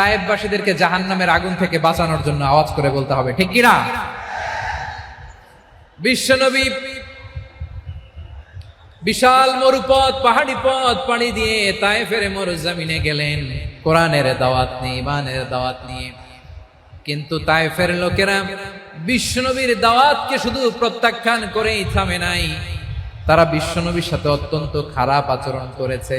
তায়েববাসীদেরকে জাহান নামের আগুন থেকে বাঁচানোর জন্য আওয়াজ করে বলতে হবে, ঠিক কিনা? বিশ্বনবী বিশাল মরুপথ, পাহাড়ি পথ পাড়ি দিয়ে তাই ফেরে মরু জমিনে গেলেন। কোরআনের দাওয়াত নিয়ে ইমানের দাওয়াত নিয়ে। কিন্তু তাইফের লোকেরা বিশ্বনবীর দাওয়াতকে শুধু প্রত্যাখ্যান করেই থামে নাই। তারা বিশ্বনবীর সাথে অত্যন্ত খারাপ আচরণ করেছে।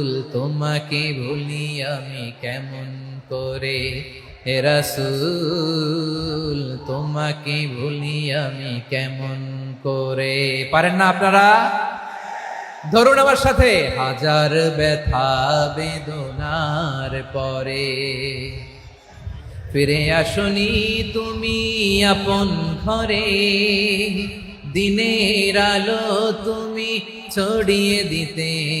রাসূল, তোমাকে ভুলি আমি কেমন করে? হে রাসূল, তোমাকে ভুলি আমি কেমন করে? পারেন না আপনারা? ধরুন আমার সাথে, হাজার ব্যথা বেদনার পরে। ফিরে আসনি তুমি আপন ঘরে, দিনের আলো তুমি ছড়িয়ে দিতে।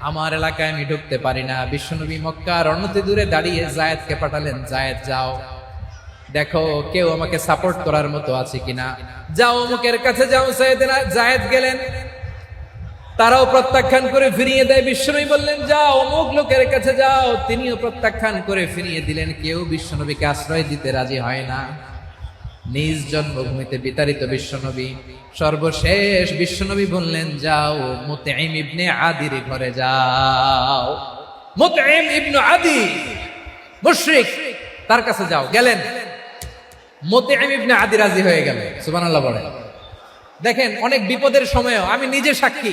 আমার এলাকায় আমি ঢুকতে পারি না। বিশ্বনবী মক্কার অনতি দূরে দাঁড়িয়ে জায়েদকে পাঠালেন, জায়েদ, যাও। দেখো, কেউ আমাকে সাপোর্ট করার মতো আছে কিনা? যাও, অমুকের কাছে যাও জায়েদ গেলেন। তারাও প্রত্যাখ্যান করে ফিরিয়ে দেয়। বিশ্বনবী বললেন, যাও, অমুক লোকের কাছে যাও। তিনিও প্রত্যাখ্যান করে ফিরিয়ে দিলেন। কেউ বিশ্বনবীকে আশ্রয় দিতে রাজি হয় না। নিজ জন্মভূমিতে বিতাড়িত বিশ্বনবী। সর্বশেষ বিশ্বনবী বললেন, যাও মুতাইম ইবনে আদির ঘরে যাও। মুতাইম ইবনে আদি, মুশরিক, তার কাছে যাও। গেলেন। মুতাইম ইবনে আদি রাজি হয়ে গেল সুবহানাল্লাহ বলেন। দেখেন, অনেক বিপদের সময়ও আমি নিজে সাক্ষী।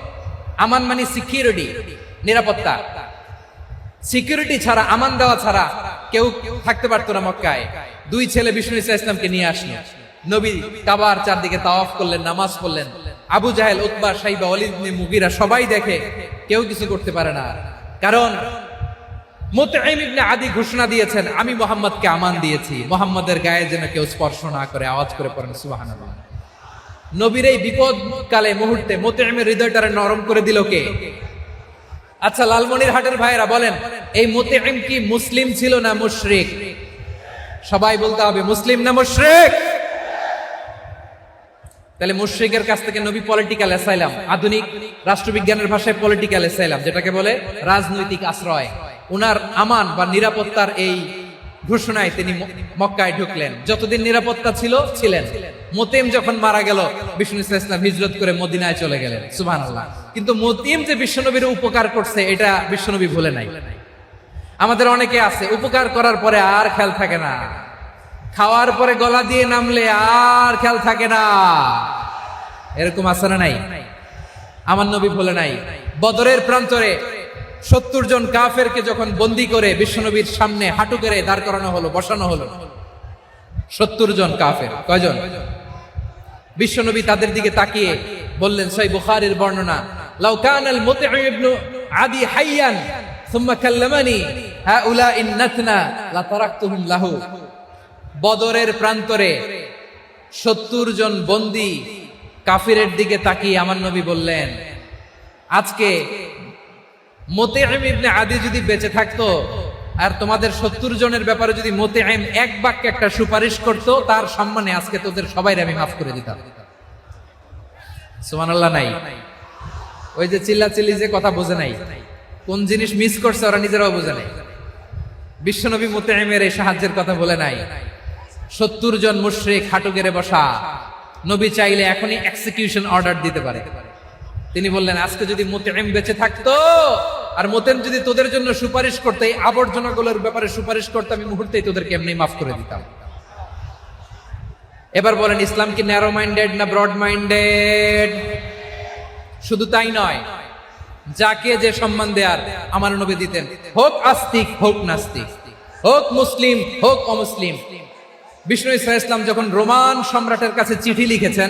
আমান মানে সিকিউরিটি নিরাপত্তা। সিকিউরিটি ছাড়া, আমান দেওয়া ছাড়া কেউ থাকতে পারতো না মক্কায়। দুই ছেলে বিষ্ণু ইসা ইসলামকে নিয়ে আসলো। নবী কাবার চারদিকে তাওয়াফ করলেন, নামাজ পড়লেন। আবু জাহেল, উতবা, সাইবা অলিদ মুগিরা সবাই দেখে কেউ কিছু করতে পারে না। কারণ আদি ঘোষণা দিয়েছেন, আমি মোহাম্মদকে আমান দিয়েছি। মোহাম্মদের গায়ে যেন কেউ স্পর্শ না করে, আওয়াজ করে পড়েন, সুবহানাল্লাহ। নবীর এই বিপদ কালে মুহূর্তে মুতাইমের হৃদয়টারে নরম করে দিল কে? আচ্ছা লালমনির হাটের ভাইরা বলেন, এই মুতাইম কি মুসলিম ছিল না মুশরিক? সবাই বলতে হবে, মুসলিম না মুশরিক? তাহলে মুশ্রিকের কাছ থেকে নবী পলিটিক্যাল অ্যাসাইলাম আধুনিক রাষ্ট্রবিজ্ঞানের ভাষায় পলিটিক্যাল অ্যাসাইলাম যেটাকে বলে রাজনৈতিক আশ্রয়। উনার আমান বা নিরাপত্তার এই ঘোষণায় তিনি মক্কায় ঢুকলেন। যতদিন নিরাপত্তা ছিল, ছিলেন। মতিম যখন মারা গেল, বিষ্ণু ইসলাম হিজরত করে মদিনায় চলে গেলেন। সুবহান আল্লাহ কিন্তু মতিম যে বিশ্বনবীর উপকার করছে, এটা বিশ্বনবী ভুলে নাই। আমাদের অনেকে আছে, উপকার করার পরে আর খেয়াল থাকে না। খাওয়ার পরে গলা দিয়ে নামলে আর খেয়াল থাকে না। এরকম আছে না নাই? আমার নবী বলে নাই। বদরের প্রান্তরে সত্তর জন কাফেরকে যখন বন্দি করে বিশ্বনবীর সামনে হাঁটু করে দাঁড় করানো হলো, বসানো হলো, সত্তর জন কাফের। কয়জন? বিশ্বনবী তাদের দিকে তাকিয়ে বললেন, সই বুখারের বর্ণনা, লাউ কান আল মুতঈম ইবনু আদি হাইয়ান, সুম্মা কাল্লামানি হাউলা ইন্নাতনা লা তারাকতুহুম লাহু। বদরের প্রান্তরে সত্তর জন বন্দি কাফিরের দিকে তাকিয়ে আমার নবী বললেন, আজকে মোতেআম ইবনে আদি যদি বেঁচে থাকতো আর তোমাদের সত্তর জনের ব্যাপারে যদি মোতেআম এক বাক্যে একটা সুপারিশ করতো, তার সম্মানে আজকে তোদের সবাই আমি মাফ করে দিতাম। সুবহানাল্লাহ নাই। ওই যে চিল্লা চিল্লি যে কথা বোঝে নাই। কোন জিনিস মিস করছে ওরা নিজেরাও বোঝে নাই। বিশ্বনবী মোতেআমের এই সাহায্যের কথা বলে নাই। সত্তর জন মুশরিক হাঁটু গেড়ে বসা। নবী চাইলে এখনই এক্সিকিউশন অর্ডার দিতে পারে। তিনি বললেন, আজকে যদি মোতেম বেঁচে থাকতো আর মোতেম যদি তোদের জন্য সুপারিশ করতে, এই আবর্জনাগুলোর ব্যাপারে সুপারিশ করতে আমি মুহূর্তেই তোদেরকে এমনি মাফ করে দিতাম। এবার বলেন, ইসলাম কি ন্যারো মাইন্ডেড না ব্রড মাইন্ডেড শুধু তাই নয়, যাকে যে সম্মান দেয়ার, আমার নবী দিতেন, হোক আস্তিক, হোক নাস্তিক, হোক মুসলিম, হোক অমুসলিম। বিষ্ণু ইসা ইসলাম যখন রোমান সম্রাটের কাছে চিঠি লিখেছেন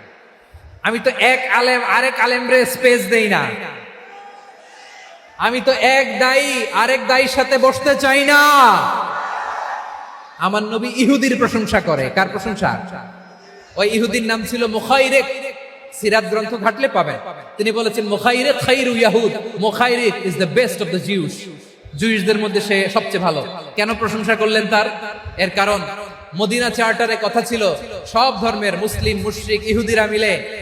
আমি তো এক আলেম, আরেক আলেমরে স্পেস দেই না। আমি তো এক দায়ী, আরেক দায়ীর সাথে বসতে চাই না। আমার নবী ইহুদির প্রশংসা করে। কার প্রশংসা? ওই ইহুদির নাম ছিল মুখাইরেক। সিরাত গ্রন্থ ঘাটলে পাবেন। তিনি বলেছেন, মুখাইরেক খাইরু ইয়াহুদ। Mukhayriq is the best of the Jews জুইসদের মধ্যে সে সবচেয়ে ভালো। কেন প্রশংসা করলেন তার? এর কারণ, মদিনা চার্টারে কথা ছিল, সব ধর্মের মুসলিম, মুশরিক, ইহুদিরা মিলে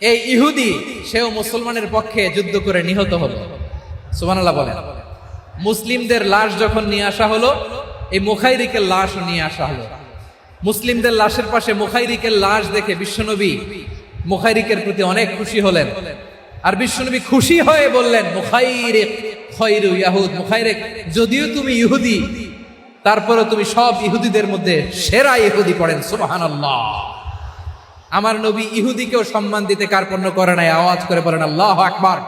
এই ইহুদি, সেও মুসলমানের পক্ষে যুদ্ধ করে নিহত হলো। সুবহানাল্লাহ বলেন। মুসলিমদের লাশ যখন নিয়ে আসা হলো, এই মুখাইরিকের লাশও নিয়ে আসা হলো। মুসলিমদের লাশের পাশে মুখাইরিকের লাশ দেখে বিশ্বনবী মুখাইরিকের প্রতি অনেক খুশি হলেন। আর বিশ্বনবী খুশি হয়ে বললেন ইয়াহুদ, মুখাইরিক, যদিও তুমি ইহুদি তারপরে তুমি সব ইহুদিদের মধ্যে সেরা ইহুদি পড়েন, সুবহানাল্লাহ। আমার নবী ইহুদিকেও সম্মান দিতে কার্পণ্য করে নাই। আওয়াজ করে বলেন আল্লাহ আকবার।